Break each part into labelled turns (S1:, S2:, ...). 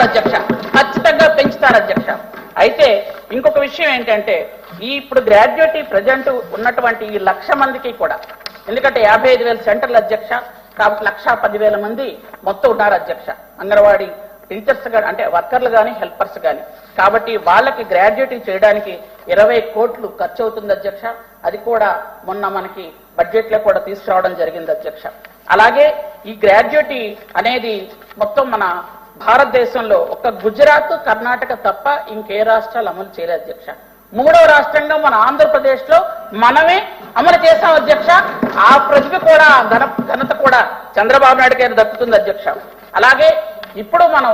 S1: పెంచుతారు అధ్యక్ష ఖచ్చితంగా పెంచుతారు అధ్యక్ష అయితే ఇంకొక విషయం ఏంటంటే ఈ ఇప్పుడు గ్రాడ్యుయేటీ ప్రజెంట్ ఉన్నటువంటి ఈ లక్ష మందికి కూడా ఎందుకంటే యాభై ఐదు వేల సెంటర్ల అధ్యక్ష కాబట్టి లక్ష పదివేల మంది మొత్తం ఉన్నారు అధ్యక్ష అంగన్వాడీ టీచర్స్ కానీ అంటే వర్కర్లు కానీ హెల్పర్స్ కానీ కాబట్టి వాళ్ళకి గ్రాడ్యుయేటింగ్ చేయడానికి ఇరవై కోట్లు ఖర్చు అవుతుంది అధ్యక్ష. అది కూడా మొన్న మనకి బడ్జెట్లో కూడా తీసుకురావడం జరిగింది అధ్యక్ష. అలాగే ఈ గ్రాడ్యుయేటీ అనేది మొత్తం మన భారతదేశంలో ఒక గుజరాత్ కర్ణాటక తప్ప ఇంకే రాష్ట్రాలు అమలు చేయలేదు అధ్యక్ష. మూడవ రాష్ట్రంగా మన ఆంధ్రప్రదేశ్లో మనమే అమలు చేశాం అధ్యక్ష. ఆ ప్రతిభ కూడా ఘన ఘనత కూడా చంద్రబాబు నాయుడు గారు దక్కుతుంది అధ్యక్ష. అలాగే ఇప్పుడు మనం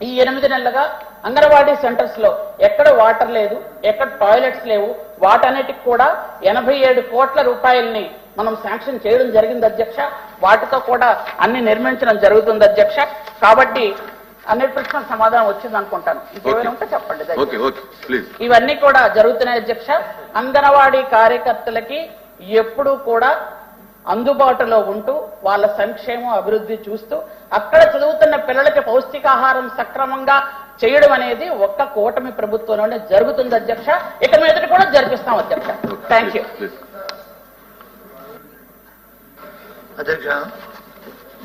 S1: ఈ ఎనిమిది నెలలుగా అంగన్వాడీ సెంటర్స్లో ఎక్కడ వాటర్ లేదు ఎక్కడ టాయిలెట్స్ లేవు వాటన్నిటికి కూడా ఎనభై ఏడు కోట్ల రూపాయల్ని మనం శాంక్షన్ చేయడం జరిగింది అధ్యక్ష. వాటితో కూడా అన్ని నిర్మించడం జరుగుతుంది అధ్యక్ష. కాబట్టి అన్నిటి ప్రశ్న సమాధానం వచ్చింది అనుకుంటాను. ఇంకేమైనా ఉంటే చెప్పండి ఇవన్నీ కూడా జరుగుతున్నాయి అధ్యక్ష. అంగన్వాడీ కార్యకర్తలకి ఎప్పుడూ కూడా అందుబాటులో ఉంటూ వాళ్ళ సంక్షేమం అభివృద్ధి చూస్తూ అక్కడ చదువుతున్న పిల్లలకి పౌష్టికాహారం సక్రమంగా చేయడం అనేది ఒక్క కూటమి ప్రభుత్వంలోనే జరుగుతుంది అధ్యక్ష. ఇక మీదట కూడా జరిపిస్తాం అధ్యక్ష. థ్యాంక్ యూ
S2: ప్లీజ్
S3: అధ్యక్ష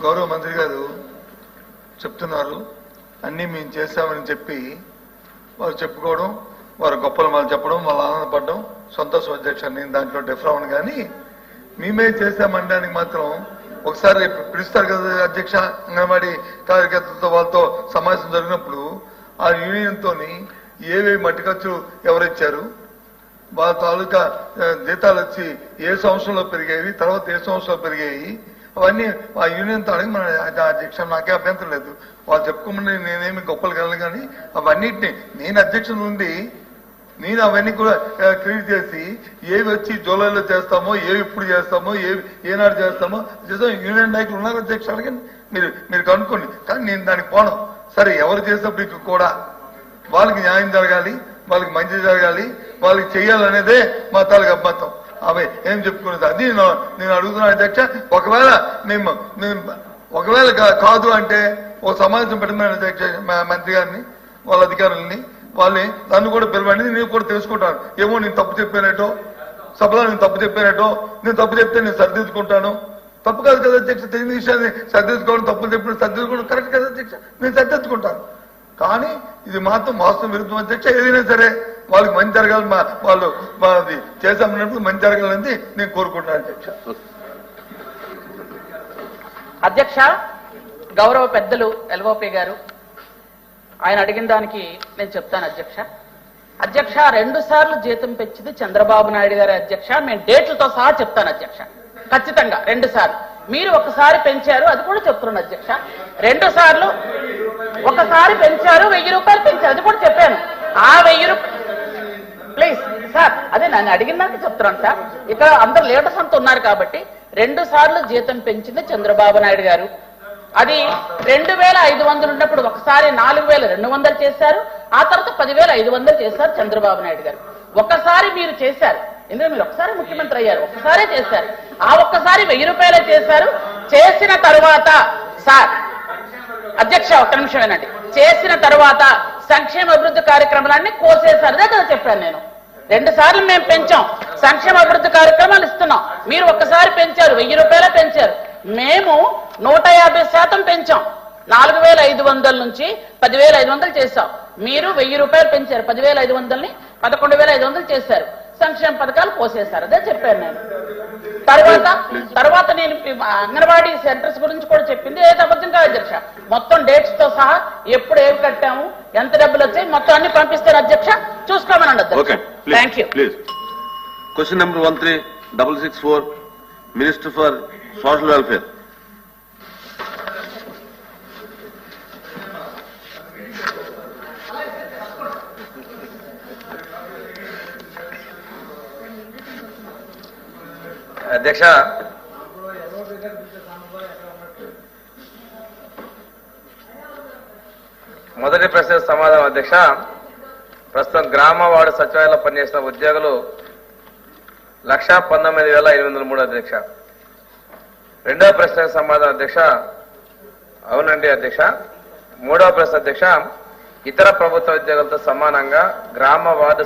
S3: గౌరవ మంత్రి గారు చెప్తున్నారు. అన్నీ మేము చేశామని చెప్పి వారు చెప్పుకోవడం వారు గొప్పలు వాళ్ళు చెప్పడం వాళ్ళు ఆనందపడడం సంతోషం అధ్యక్ష నేను దాంట్లో డిఫర్ కానీ మేమే చేస్తామనడానికి మాత్రం ఒకసారి పిలుస్తారు కదా అధ్యక్ష అంగన్వాడీ కార్యకర్తలతో వాళ్ళతో సమావేశం జరిగినప్పుడు ఆ యూనియన్తో ఏవేవి మట్టి ఖర్చు ఎవరిచ్చారు వాళ్ళ తాలూకా జీతాలు వచ్చి ఏ సంవత్సరంలో పెరిగాయి తర్వాత ఏ సంవత్సరంలో పెరిగాయి అవన్నీ ఆ యూనియన్తో అడిగి మన అధ్యక్షుడు నాకే అభ్యంతరం లేదు. వాళ్ళు చెప్పుకోమని నేనేమి గొప్పలు కలను కానీ అవన్నిటిని నేను అధ్యక్షుడు ఉండి నేను అవన్నీ కూడా క్రియేట్ చేసి ఏవి వచ్చి జూలైలో చేస్తామో ఏవి ఇప్పుడు చేస్తామో ఏవి ఏనాడు చేస్తామో చేస్తాం యూనియన్ నాయకులు ఉన్నారు అధ్యక్ష అడగండి మీరు మీరు కనుక్కోండి. కానీ నేను దానికి పోను. సరే ఎవరు చేసినప్పటికీ కూడా వాళ్ళకి న్యాయం జరగాలి. వాళ్ళకి మంచి జరగాలి వాళ్ళకి చెయ్యాలనేదే మా తాలూకు అబ్బతం అవి ఏం చెప్పుకునేది అది నేను అడుగుతున్నాను అధ్యక్ష ఒకవేళ మేము ఒకవేళ కాదు అంటే ఓ సమావేశం పెట్టమని అధ్యక్ష మా- మంత్రి గారిని వాళ్ళ అధికారులని వాళ్ళని నన్ను కూడా పిలవండి నేను కూడా తెలుసుకుంటాను. ఏమో నేను తప్పు చెప్పానటో సభలో నేను తప్పు చెప్పానటో నేను తప్పు చెప్తే నేను సరిదిద్దుకుంటాను. తప్పు కాదు కదా అధ్యక్ష తెలియని విషయాన్ని సరిదిద్దుకోవడం తప్పులు చెప్పిన సరిదిద్దుకోవడం కరెక్ట్ కదా అధ్యక్ష? నేను సరిదిద్దుకుంటాను. కానీ ఇది మాత్రం వాస్తవం విరుద్ధం అధ్యక్ష ఏదైనా సరే వాళ్ళకి మంచి జరగాలి మా వాళ్ళు మాది చేసామన్నప్పుడు మంచి జరగాలని నేను కోరుకుంటున్నాను అధ్యక్ష
S1: అధ్యక్ష గౌరవ పెద్దలు ఎల్ఓపి గారు ఆయన అడిగిన దానికి నేను చెప్తాను అధ్యక్ష. అధ్యక్ష రెండు సార్లు జీతం పెంచింది చంద్రబాబు నాయుడు గారి అధ్యక్ష. మేము డేట్లతో సహా చెప్తాను అధ్యక్ష. ఖచ్చితంగా రెండు సార్లు. మీరు ఒకసారి పెంచారు అది కూడా చెప్తున్నాను అధ్యక్ష. రెండు సార్లు ఒకసారి పెంచారు వెయ్యి రూపాయలు పెంచారు. అది కూడా చెప్పాను. ఆ వెయ్యి రూపాయలు ప్లీజ్ సార్ అదే నన్ను అడిగినాక చెప్తున్నాను సార్ ఇక్కడ అందరు లీడర్స్ అంతా ఉన్నారు కాబట్టి రెండు సార్లు జీతం పెంచింది చంద్రబాబు నాయుడు గారు. అది రెండు వేల ఐదు వందలు ఉన్నప్పుడు ఒకసారి నాలుగు వేల రెండు వందలు చేశారు ఆ తర్వాత పదివేల ఐదు వందలు చేశారు చంద్రబాబు నాయుడు గారు. ఒకసారి మీరు చేశారు. ఎందుకంటే మీరు ఒకసారి ముఖ్యమంత్రి అయ్యారు. ఒకసారే చేశారు. ఆ ఒక్కసారి వెయ్యి రూపాయలే చేశారు. చేసిన తరువాత సార్ అధ్యక్ష ఒక్క నిమిషం చేసిన తర్వాత సంక్షేమ అభివృద్ధి కార్యక్రమాలన్నీ కోసేశారు. కదా చెప్పాను నేను. రెండు సార్లు మేము పెంచాం. సంక్షేమ అభివృద్ధి కార్యక్రమాలు ఇస్తున్నాం. మీరు ఒక్కసారి పెంచారు. వెయ్యి రూపాయల పెంచారు. మేము నూట యాభై శాతం పెంచాం. నాలుగు వేల ఐదు వందల నుంచి పదివేల ఐదు వందలు చేశాం. మీరు వెయ్యి రూపాయలు పెంచారు. పదివేల ఐదు వందలని పదకొండు వేల ఐదు వందలు చేశారు. సంక్షేమ పథకాలు పోసేశారు. అదే చెప్పాను నేను. తర్వాత తర్వాత నేను అంగన్వాడీ సెంటర్స్ గురించి కూడా చెప్పింది. ఏ అబద్ధం కాదు అధ్యక్ష. మొత్తం డేట్స్తో సహా ఎప్పుడు ఏం కట్టాము ఎంత డబ్బులు వచ్చాయి మొత్తం అన్ని పంపిస్తారు అధ్యక్ష. చూసుకోమనండి thank you
S2: please question number one three double six four minister for social welfare
S4: అధ్యక్ష. మొదటి ప్రశ్న సమాధానం అధ్యక్ష. ప్రస్తుతం గ్రామ వార్డు సచివాలయంలో పనిచేసిన ఉద్యోగులు లక్షా పంతొమ్మిది వేల ఎనిమిది వందల మూడు అధ్యక్ష. రెండవ ప్రశ్న సమాధానం అధ్యక్ష. అవునండి అధ్యక్ష. మూడవ ప్రశ్న అధ్యక్ష. ఇతర ప్రభుత్వ ఉద్యోగులతో సమానంగా గ్రామ వార్డు